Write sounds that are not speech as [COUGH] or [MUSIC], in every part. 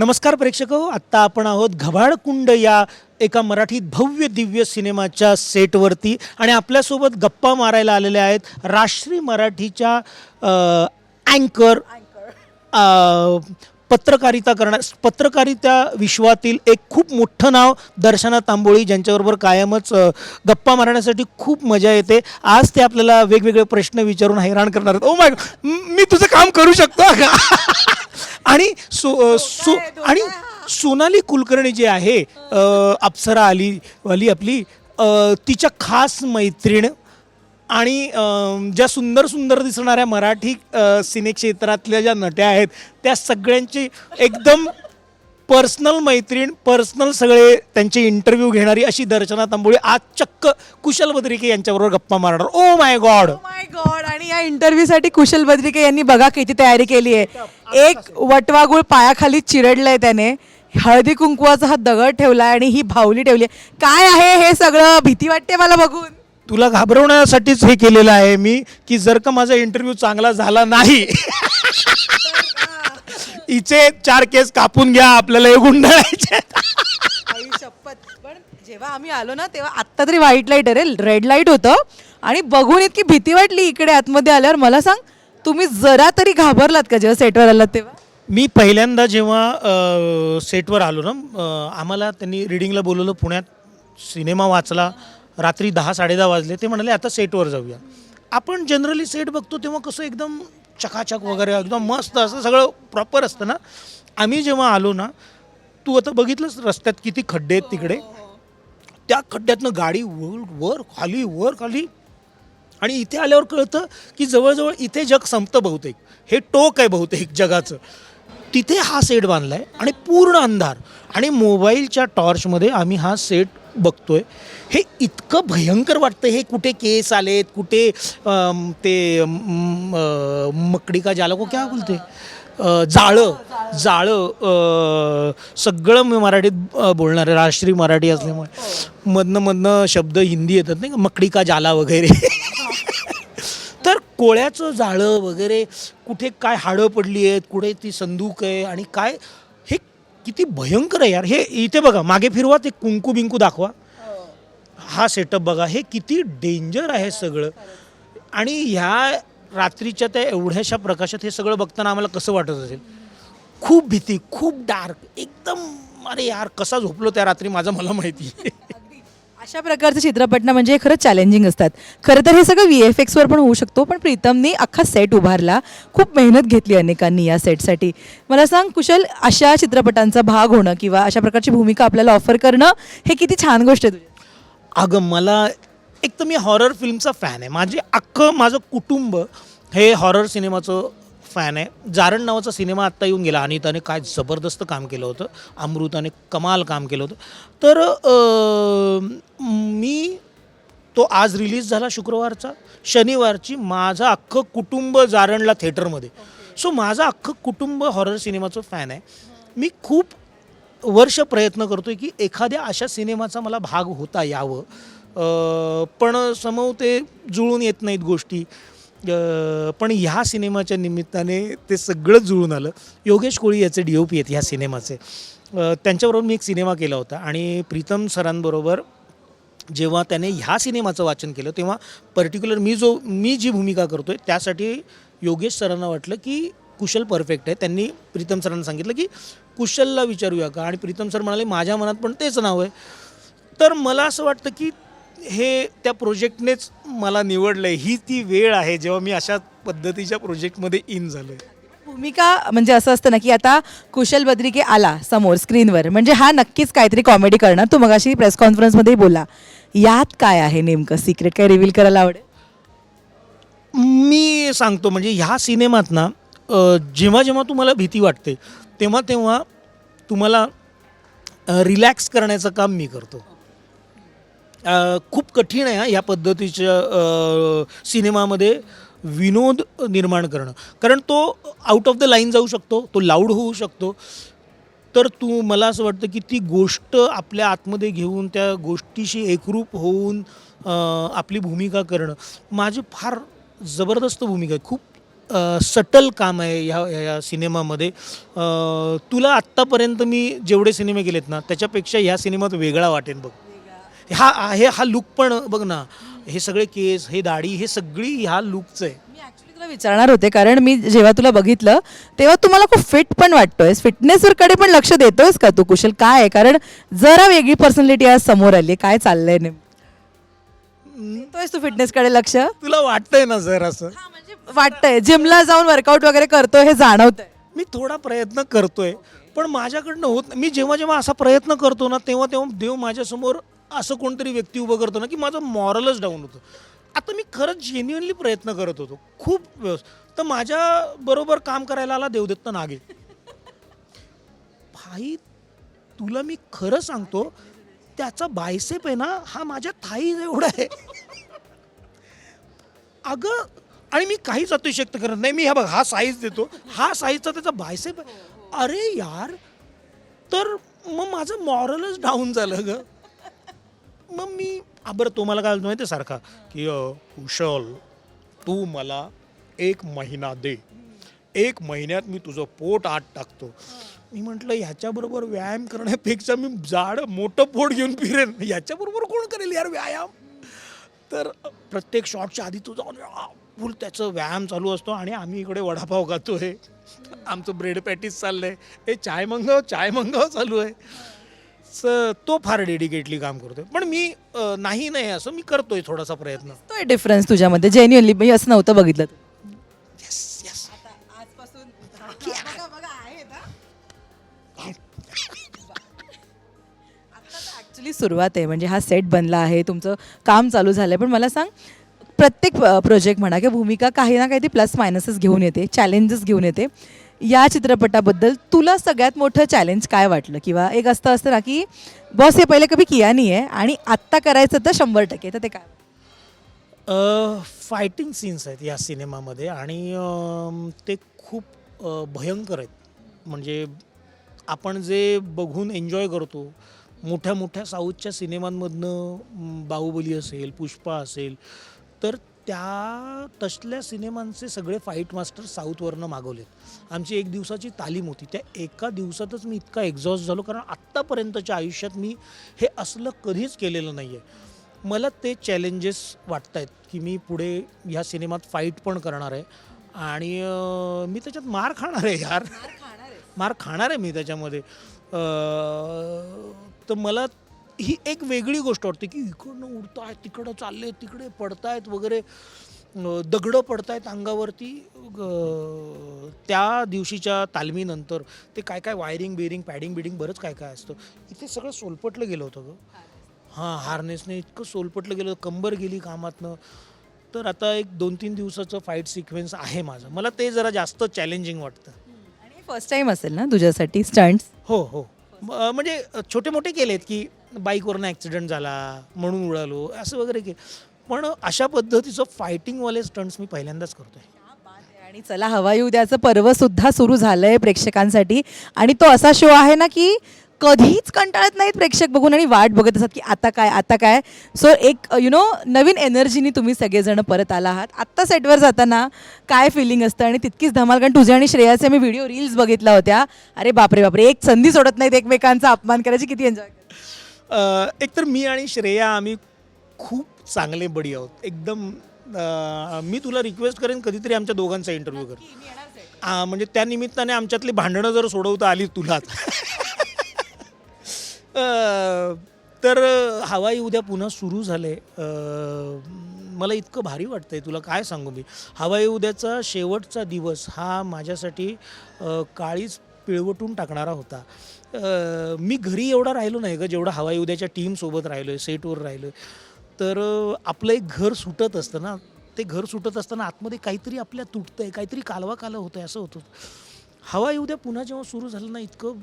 नमस्कार प्रेक्षक हो, आत्ता आपण आहोत घबाडकुंड या एका मराठीत भव्य दिव्य सिनेमाच्या सेटवरती आणि आपल्यासोबत गप्पा मारायला आलेले आहेत राष्ट्रीय मराठीच्या अँकर पत्रकारिता करणार पत्रकारिता विश्वातील एक खूप मोठं नाव दर्शना तांबोळी ज्यांच्याबरोबर कायमच गप्पा मारण्यासाठी खूप मजा येते. आज ते आपल्याला वेगवेगळे प्रश्न विचारून हैराण करणार आहेत. Oh ओ माय मी तुझं काम करू शकतो का? [LAUGHS] आणि सो सो आणि सोनाली कुलकर्णी जी आहे अप्सरा अली अली आपली तिच्या खास मैत्रीण आणि ज्या सुंदर सुंदर दिसणाऱ्या मराठी सिनेक्षेत्रातल्या ज्या नट्या आहेत त्या सगळ्यांची एकदम पर्सनल मैत्रीण पर्सनल सगळे त्यांचे इंटरव्ह्यू घेणारी अशी दर्शना तांबोळी आज चक्क कुशल बद्रिके यांच्याबरोबर गप्पा मारणार. Oh my God my God या इंटरव्ह्यू साठी कुशल बद्रिके यांनी बघा किती तयारी केली आहे. एक वटवागुळ पायाखाली चिरडलंय त्याने. हळदी कुंकवाचा हा दगड ठेवलाय आणि ही भावली ठेवली आहे. काय आहे हे सगळं? भीती वाटते मला बघून. तुला घाबरवण्यासाठीच हे केलेलं आहे मी की जर का माझा इंटरव्ह्यू चांगला झाला नाही [LAUGHS] हिचे चार केस कापून घ्या आपल्याला हे गुंडाळायचे आई शपथ. पण जेव्हा आम्ही आलो ना तेव्हा आत्ता तरी व्हाईट लाइट अरे रेड लाइट होतं. आणि बघून इतकी भीती वाटली इकडे आतमध्ये आल्यावर. मला सांग तुम्ही जरा तरी घाबरलात का जेव्हा सेटवर आलात तेव्हा? मी पहिल्यांदा जेव्हा सेटवर आलो ना आम्हाला त्यांनी रिडिंगला बोलवलं पुण्यात सिनेमा वाचला रात्री दहा साडेदहा वाजले ते म्हणाले आता सेटवर जाऊया. आपण जनरली सेट बघतो तेव्हा कसं एकदम चकाचक वगैरे एकदम मस्त असं सगळं प्रॉपर असतं ना. आम्ही जेव्हा आलो ना तू आता बघितलंस रस्त्यात किती खड्डे आहेत तिकडे? त्या खड्ड्यातनं गाडी वर वर खाली वर खाली आणि इथे आल्यावर कळतं की जवळजवळ इथे जग संपतं बहुतेक. हे टोक आहे बहुतेक जगाचं. तिथे हा सेट बांधला आहे आणि पूर्ण अंधार. आणि मोबाईलच्या टॉर्चमध्ये आम्ही हा सेट बघतोय. हे इतकं भयंकर वाटतं हे कुठे केस आलेत? कुठे ते मकडी का ज्याला को क्या बोलते जाळं. जाळं सगळं मी मराठीत बोलणार आहे. राष्ट्रीय मराठी असल्यामुळे. मधनं मधनं शब्द हिंदी येतात नाही का? मकडी का जाला वगैरे. कोळ्याचं जाळं वगैरे कुठे काय हाडं पडली आहेत कुठे ती संदूक आहे आणि काय हे किती भयंकर आहे यार. हे इथे बघा मागे फिरवा ते कुंकू बिंकू दाखवा. हा. सेटअप बघा हे किती डेंजर आहे सगळं. आणि ह्या रात्रीच्या त्या एवढ्याशा प्रकाशात हे सगळं बघताना आम्हाला कसं वाटत असेल? खूप भीती खूप डार्क एकदम अरे यार कसा झोपलो त्या रात्री माझं मला माहिती आहे अशा प्रकारचे चित्रपट ना म्हणजे खरंच चॅलेंजिंग असतात. खरं तर हे सगळं व्ही एफ एक्सवर पण होऊ शकतो पण प्रीतमने अख्खा सेट उभारला. खूप मेहनत घेतली अनेकांनी या सेटसाठी मला सांग कुशल अशा चित्रपटांचा भाग होणं किंवा अशा प्रकारची भूमिका आपल्याला ऑफर करणं हे किती छान गोष्ट आहे तुझी. अगं मला एक तर मी हॉरर फिल्मचा फॅन आहे. माझे अख्खं माझं कुटुंब हे हॉरर सिनेमाचं फॅन आहे. जारण नावाचा सिनेमा आत्ता येऊन गेला आणि त्याने काय जबरदस्त काम केलं होतं. अमृताने कमाल काम केलं होतं. तर मी तो आज रिलीज झाला शुक्रवारचा. शनिवारची माझं अख्खं कुटुंब जारणला थिएटरमध्ये. सो माझं अख्खं कुटुंब हॉरर सिनेमाचं फॅन आहे. मी खूप वर्ष प्रयत्न करतोय की एखाद्या अशा सिनेमाचा मला भाग होता यावं. पण समोर ते जुळून येत नाहीत गोष्टी. पण ह्या सिनेमाच्या निमित्ताने ते सगळं जुळून आलं. योगेश कोळी याचे डी ओ पी आहेत ह्या सिनेमाचे. त्यांच्याबरोबर मी एक सिनेमा केला होता आणि प्रीतम सरांबरोबर जेव्हा त्याने ह्या सिनेमाचं वाचन केलं तेव्हा पर्टिक्युलर मी जो मी जी भूमिका करतोय त्यासाठी योगेश सरांना वाटलं की कुशल परफेक्ट आहे. त्यांनी प्रीतम सरांना सांगितलं की कुशलला विचारूया का? आणि प्रीतम सर म्हणाले माझ्या मनात पण तेच नाव आहे. तर मला असं वाटतं की हे त्या प्रोजेक्टनेच मला निवडलं आहे ही ती वेळ आहे जेव्हा मी अशा पद्धतीच्या प्रोजेक्टमध्ये इन झालो आहे भूमिका म्हणजे असं असतं ना की आता कुशल बद्रिके आला समोर स्क्रीनवर. म्हणजे हा नक्कीच काहीतरी कॉमेडी करणार. तू मगाशी प्रेस कॉन्फरन्समध्ये बोला. यात काय आहे नेमकं? सिक्रेट काय रिव्हील करायला आवडेल? मी सांगतो म्हणजे ह्या सिनेमात ना अ, जेव्हा जेव्हा तुम्हाला भीती वाटते तेव्हा तेव्हा तुम्हाला रिलॅक्स करण्याचं काम मी करतो. खूप कठीण आहे हा या पद्धतीच्या सिनेमामध्ये विनोद निर्माण करणं. कारण तो आउट ऑफ द लाईन जाऊ शकतो तो लाऊड होऊ शकतो. तर तू मला असं वाटतं की ती गोष्ट आपल्या आतमध्ये घेऊन त्या गोष्टीशी एकरूप होऊन आपली भूमिका करणं. माझी फार जबरदस्त भूमिका आहे. खूप सटल काम आहे ह्या ह्या सिनेमामध्ये. तुला आत्तापर्यंत मी जेवढे सिनेमे केलेत ना त्याच्यापेक्षा ह्या सिनेमात वेगळा वाटेन बघ. हा हे हा लुक पण बघ ना हे सगळे केस हे दाढी हे सगळी ह्या लुकचं आहे. मी तुला विचारणार होते कारण मी जेव्हा तुला बघितलं तेव्हा तुम्हाला खूप फिट पण वाटतोयस. फिटनेसवर कडे पण लक्ष देतोयस का तू कुशल? काय आहे? कारण जरा वेगळी पर्सनॅलिटी आज समोर आली काय चाललंय देतोयस तू फिटनेस कडे लक्ष? तुला वाटतंय ना सर असं? म्हणजे वाटतंय. जिमला जाऊन वर्कआउट वगैरे करतोय हे जाणवतंय. मी थोडा प्रयत्न करतोय पण माझ्याकडनं होत. मी जेव्हा जेव्हा असा प्रयत्न करतो ना तेव्हा तेव्हा देव माझ्यासमोर असं कोणतरी व्यक्ती उभं करतो ना की माझं मॉरलच डाऊन होतं. आता मी खरंच जेन्युअनली प्रयत्न करत होतो. खूप व्यवस्थित तर माझ्या बरोबर काम करायला आला देवदत्त नागे. भाई तुला मी खरं सांगतो त्याचा बायसेप आहे ना हा माझ्या थाई एवढा आहे. अगं आणि मी काहीच अतिशक्त करत नाही. मी हा बघ हा साईज देतो. हा साईजचा त्याचा बायसेप आहे. अरे यार तर मग माझं मॉरलच डाऊन झालं गं. मग मी आ, बरं तो मला काय बोलतो माहिती सारखा की अ, कुशल तू मला एक महिना दे. एक महिन्यात मी तुझं पोट आत टाकतो. मी म्हटलं ह्याच्याबरोबर व्यायाम करण्यापेक्षा मी जाड मोठं पोट घेऊन फिरेन. ह्याच्याबरोबर कोण करेल यार व्यायाम? तर प्रत्येक शॉटच्या आधी तू जाऊन म्हणजे, आ, फुल त्याचं व्यायाम चालू असतो आणि आम्ही इकडे वडापाव खातो आहे आमचं ब्रेड पॅटीस चाललंय. ए चाय मंगाव चाय मंगाव चालू आहे. स तो फार डेडिकेटली काम करतोय. पण मी अ, नाही नाही असं मी करतोय थोडासा प्रयत्न. तो डिफरन्स तुझ्यामध्ये. जेन्युअनली मी असं नव्हतं बघितलं येस येस ॲक्च्युली सुरुवात आहे. म्हणजे हा सेट बनला आहे. तुमचं काम चालू झालं आहे पण मला सांग प्रत्येक प्रोजेक्ट म्हणा किंवा भूमिका काही ना काही ती प्लस मायनसेस घेऊन येते. चॅलेंजेस घेऊन येते. या चित्रपटाबद्दल तुला सगळ्यात मोठं चॅलेंज काय वाटलं? किंवा एक असतं असतं ना की बॉस हे पहिले कभी किया नाही आहे आणि आत्ता करायचं तर शंभर टक्के. तर ते काय? फायटिंग सीन्स आहेत या सिनेमामध्ये आणि ते खूप अ, भयंकर आहेत. म्हणजे आपण जे बघून एन्जॉय करतो मोठ्या मोठ्या साऊथच्या सिनेमांमधनं म, बाहुबली असेल पुष्पा असेल तर त्या तसल्या सिनेमांचे सगळे फाईट मास्टर साऊथवरनं मागवलेत. आमची एक दिवसाची तालीम होती. त्या एका दिवसातच मी इतका एक्झॉस्ट झालो कारण आत्तापर्यंतच्या आयुष्यात मी हे असलं कधीच केलेलं नाही आहे मला ते चॅलेंजेस वाटत आहेत की मी पुढे ह्या सिनेमात फाईट पण करणार आहे. आणि मी त्याच्यात मार खाणार आहे यार. मार खाणार आहे मी त्याच्यामध्ये. तर मला ही एक वेगळी गोष्ट वाटते की इकडनं उडतायत तिकडं चालले तिकडे पडतायत वगैरे दगडं पडतायत अंगावरती त्या दिवशीच्या तालमीनंतर ते काय काय वायरिंग बिरिंग पॅडिंग बिडिंग बरंच काय काय असतं. इथे सगळं सोलपटलं गेलं होतं ग. हां हार्नेसने इतकं सोलपटलं गेलं कंबर गेली कामातनं. तर आता एक दोन तीन दिवसाचं फाईट सिक्वेन्स आहे माझं. मला ते जरा जास्त चॅलेंजिंग वाटतं. आणि फर्स्ट टाइम असेल ना तुझ्यासाठी स्टंट्स हो हो. म्हणजे छोटे मोठे केलेत की बाईकवरनं ॲक्सिडेंट झाला म्हणून उडालो असं वगैरे के पण अशा पद्धतीचं फायटिंगवाले स्टंट्स मी पहिल्यांदाच करतोय. आणि चला हवाई उद्याचं पर्व सुद्धा सुरू आहे प्रेक्षकांसाठी. आणि तो असा शो आहे ना की कधीच कंटाळत नाहीत प्रेक्षक बघून आणि वाट बघत असतात की आता काय आता काय. सो एक यु नो नवीन एनर्जीनी तुम्ही सगळेजण परत आला आहात. आत्ता सेटवर जाताना काय फिलिंग असतं? आणि तितकीच धमाल कारण तुझ्या आणि श्रेयाचे मी व्हिडिओ रील्स बघितल्या होत्या. अरे बापरे बापरे एक संधी सोडत नाहीत एकमेकांचा अपमान करायची किती एन्जॉय एकतर मी आणि श्रेया आम्ही खूप चांगले बडी आहोत. एकदम अ, मी तुला रिक्वेस्ट करेन कधीतरी आमच्या दोघांचा इंटरव्ह्यू कर. आ, म्हणजे त्या निमित्ताने आमच्यातली भांडणं जर सोडवता आली तुलाच अ, तर हवाई उद्या पुन्हा सुरू झाले अ, मला इतकं भारी वाटतंय तुला काय सांगू मी. हवाई उद्याचा शेवटचा दिवस हा माझ्यासाठी अ, काळीच पिळवटून टाकणारा होता. मी घरी एवढा राहिलो नाही ग जेवढा हवाई उद्याच्या टीमसोबत राहिलो आहे सेटवर राहिलो आहे तर आपलं एक घर सुटत असतं ना ते घर सुटत असताना आतमध्ये काहीतरी आपल्या तुटतं आहे काहीतरी कालवा कालव होतं आहे असं होतं. हवाई उद्या पुन्हा जेव्हा सुरू झालं ना इतकं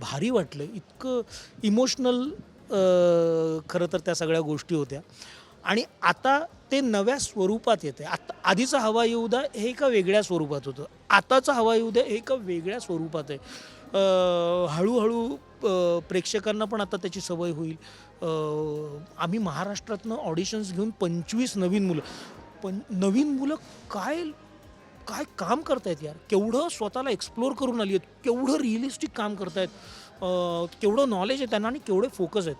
भारी वाटलं. इतकं इमोशनल खरं तर त्या सगळ्या गोष्टी होत्या. आणि आता ते नव्या स्वरूपात येते आता आधीचा हवा येऊ द्या हे एका वेगळ्या स्वरूपात होतं. आताचं हवा येऊ द्या हे एका वेगळ्या स्वरूपात आहे. हळूहळू प्रेक्षकांना पण आता त्याची सवय होईल. आम्ही महाराष्ट्रातनं ऑडिशन्स घेऊन पंचवीस नवीन मुलं. पण नवीन मुलं काय काय काम करतायत यार? केवढं स्वतःला एक्सप्लोअर करून आली आहेत. केवढं रिअलिस्टिक काम करतायत. केवढं नॉलेज आहे त्यांना आणि केवढे फोकस आहेत.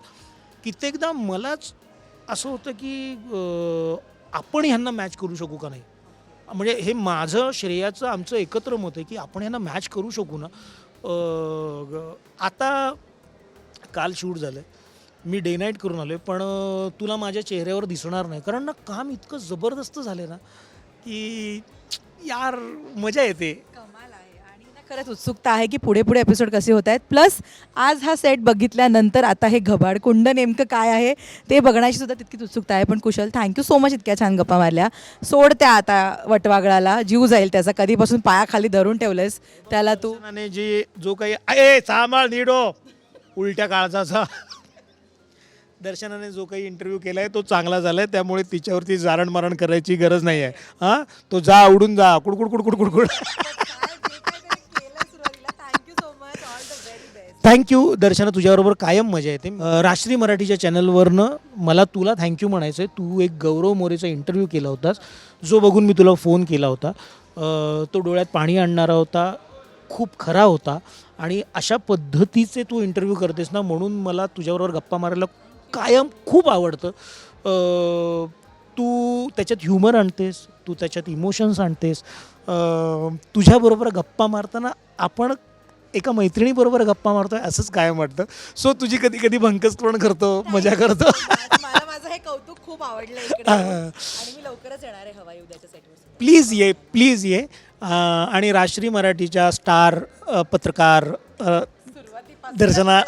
कित्येकदा मलाच असं होतं की आपण ह्यांना मॅच करू शकू का नाही? म्हणजे हे माझं श्रेयाचं आमचं एकत्र मत आहे की आपण ह्यांना मॅच करू शकू ना? आता काल शूट झालं मी डे नाईट करून आलो आहे पण तुला माझ्या चेहऱ्यावर दिसणार नाही. कारण ना काम इतकं जबरदस्त झालं ना की यार मजा येते. खरंच उत्सुकता आहे की पुढे पुढे एपिसोड कसे होत आहेत. प्लस आज हा सेट बघितल्यानंतर आता हे घबाड कुंड नेमकं काय आहे ते बघण्याची सुद्धा तितकीच उत्सुकता आहे. पण कुशल थँक्यू सो मच इतक्या छान गप्पा मारल्या. सोड त्या आता वटवागळाला. जीव जाईल त्याचा. कधीपासून पायाखाली धरून ठेवलंयस त्याला तू. आणि जी जो काही ए सांभाळ निडो! उलट्या काळजाचा. दर्शनाने जो काही इंटरव्ह्यू केला आहे तो चांगला झाला आहे त्यामुळे तिच्यावरती जारण मारण करायची गरज नाही आहे हां? तो जा उडून जा. कुडकुड कुडकुड कुडकुड. थँक्यू दर्शना तुझ्याबरोबर कायम मजा येते. राष्ट्रीय मराठीच्या चॅनलवरनं मला तुला थँक्यू म्हणायचं आहे तू एक गौरव मोरेचा इंटरव्ह्यू केला होतास. जो बघून मी तुला फोन केला होता. तो डोळ्यात पाणी आणणारा होता. खूप खरा होता. आणि अशा पद्धतीचे तू इंटरव्ह्यू करतेस ना म्हणून मला तुझ्याबरोबर गप्पा मारायला कायम खूप आवडतं. तू त्याच्यात ह्युमर आणतेस. तू त्याच्यात इमोशन्स आणतेस. तुझ्याबरोबर गप्पा मारताना आपण एका मैत्रिणीबरोबर गप्पा मारतोय असंच कायम वाटतं. सो तुझी कधी कधी भंकस पण करतो? मजा करतो? मला माझं हे कौतुक खूप आवडलं इकडे. आणि मी लवकरच येणार आहे हवाई उद्याच्या सेटवर प्लीज ये प्लीज ये. अं, आणि राष्ट्रीय मराठीच्या स्टार अं, पत्रकार अं, दर्शना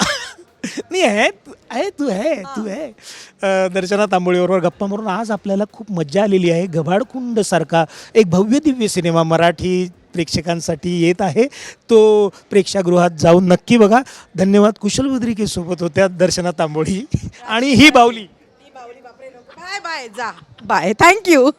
नाही आहे तू आहे तू आहे तू आहे. अं, दर्शना तांबोळीबरोबर गप्पा मारून आज आपल्याला खूप मज्जा आलेली आहे. गभाडकुंड सारखा एक भव्य दिव्य सिनेमा मराठी प्रेक्षकांसाठी येत आहे. तो प्रेक्षागृहात जाऊन नक्की बघा. धन्यवाद. कुशल बद्रिके सोबत होत्या दर्शना तांबोळी आणि ही बावली. बाय बाय जा. बाय. Thank you